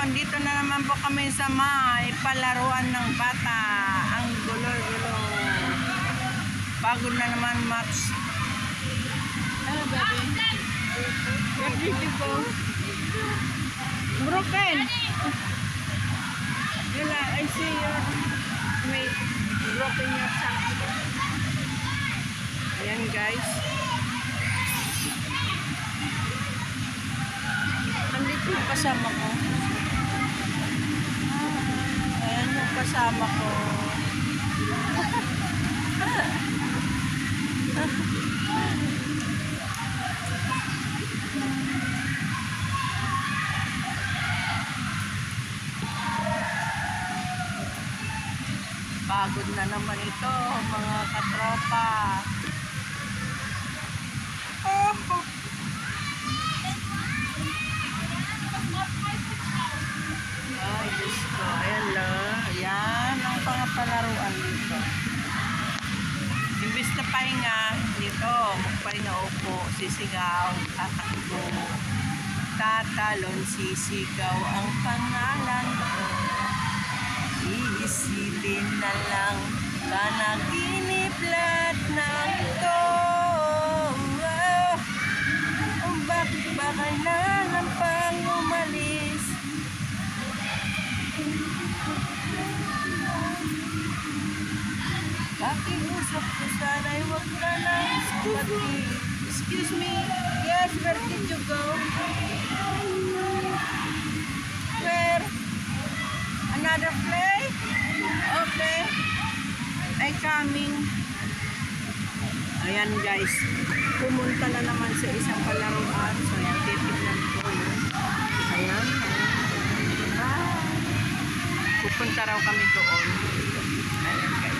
naman po kami sa may palaruan ng bata. Ang gulo-gulo. Pagod na naman, Max. Ano, go? Broken! Yala, I see your... May broken your sock. Ayan, guys. Andito yung kasama ko. Ah, Ayan yung kasama ko. Pagod na naman ito, mga katropa. Oh. Ay, Diyos ko. Ayan lang. Ayan ang pangapalaruan dito. Imbis na pahinga, dito, magpahinga upo, sisigaw, tatakbo. Tatalon, sisigaw ang pangalan ko. Iisipin na lang panaginip Pakiusap ko sana'y huwag nang pati. Excuse me. Yes, where did you go? Where? Another play? Okay. I coming. Ayan guys. Pumunta na naman sa isang palaruan. So ayan, titignan ko. Ayan. Ah. Pupunta raw kami doon. Ayan guys.